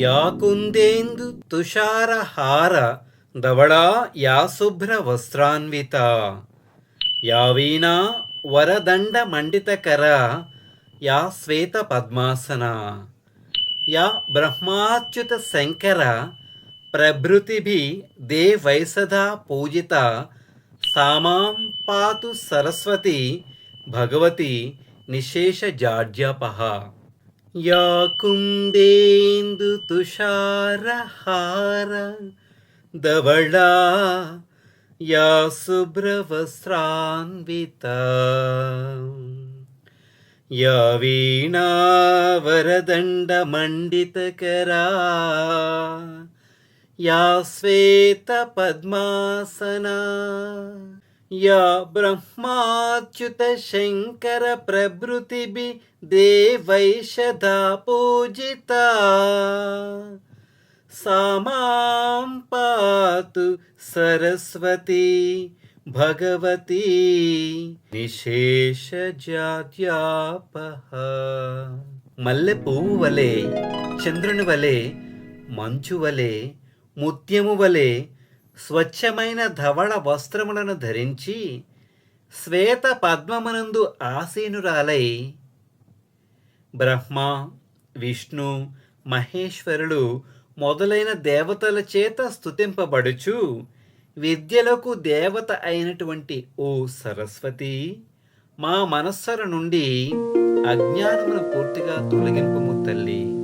యాకుందేందు తుషారహార ధవళా యాశుభ్ర వస్త్రాన్విత. యావీనా వరదండ మండితకర యా శ్వేత పద్మాసన. యా బ్రహ్మాచ్యుత శంకర ప్రభృతిభి దే వైసదా పూజిత సామాం పాతు సరస్వతి భగవతి నిశేష జాడ్యాపహ. या कुन्देन्दुतुषारहार दवडा या सुभ्रवस्रान्विता या वीणा वरदण्डमण्डितकरा या श्वेतपद्मासना మండితకరా యా శ్వేత పద్మాసనా యా బ్రహ్మాచ్యుత శంకర ప్రభృతిభి దేవైషధా పూజిత సామాం పాతు సరస్వతి భగవతి నిశేష జాత్యాపహ మల్లె పువ్వు వలె చంద్రుని వలె మంచు వలె ముత్యము వలె స్వచ్ఛమైన ధవళ వస్త్రములను ధరించి శ్వేత పద్మమునందు ఆసీనురాలై బ్రహ్మ విష్ణు మహేశ్వరులు మొదలైన దేవతల చేత స్తుతింపబడుచు విద్యలకు దేవత అయినటువంటి ఓ సరస్వతి మా మనస్సుల నుండి అజ్ఞానమును పూర్తిగా తొలగింపము తల్లి.